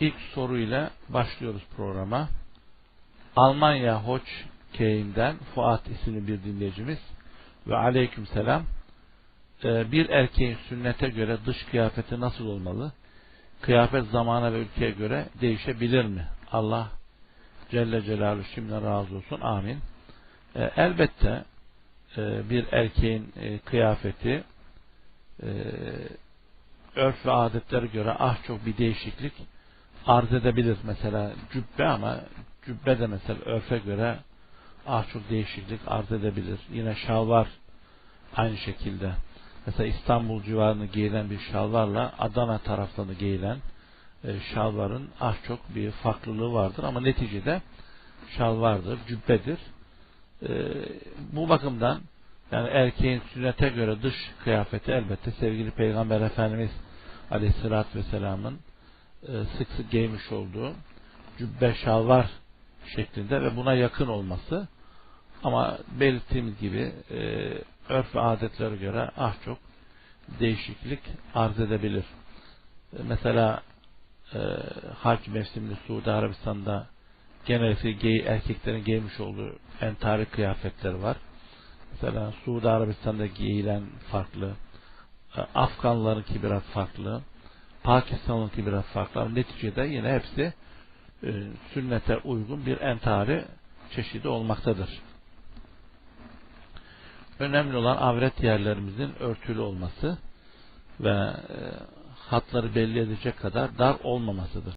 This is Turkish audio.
ilk soruyla başlıyoruz programa. Almanya Hoç Key'inden Fuat isimli bir dinleyicimiz ve aleyküm selam. Ee, bir erkeğin sünnete göre dış kıyafeti nasıl olmalı? Kıyafet zamana ve ülkeye göre değişebilir mi? Allah Celle Celaluhu şimdiden razı olsun. Amin. Ee, elbette e, bir erkeğin e, kıyafeti e, örf ve adetlere göre ah çok bir değişiklik arz edebilir. Mesela cübbe ama cübbe de mesela örfe göre ah çok değişiklik arz edebilir. Yine şalvar aynı şekilde. Mesela İstanbul civarını giyilen bir şalvarla Adana taraflarını giyilen e, şalvarın ah çok bir farklılığı vardır ama neticede şalvardır, cübbedir. E, bu bakımdan yani erkeğin sünnete göre dış kıyafeti elbette sevgili Peygamber Efendimiz Aleyhisselatü Vesselam'ın sık sık giymiş olduğu cübbe şalvar şeklinde ve buna yakın olması ama belirttiğimiz gibi e, örf ve adetlere göre ah çok değişiklik arz edebilir. E, mesela e, hac mevsiminde Suudi Arabistan'da genellikle gay, erkeklerin giymiş olduğu entari kıyafetler var. Mesela Suudi Arabistan'da giyilen farklı, e, Afganlarınki biraz farklı, Pakistan'ınki biraz farklı. Ama neticede yine hepsi e, sünnete uygun bir entari çeşidi olmaktadır. Önemli olan avret yerlerimizin örtülü olması ve e, hatları belli edecek kadar dar olmamasıdır.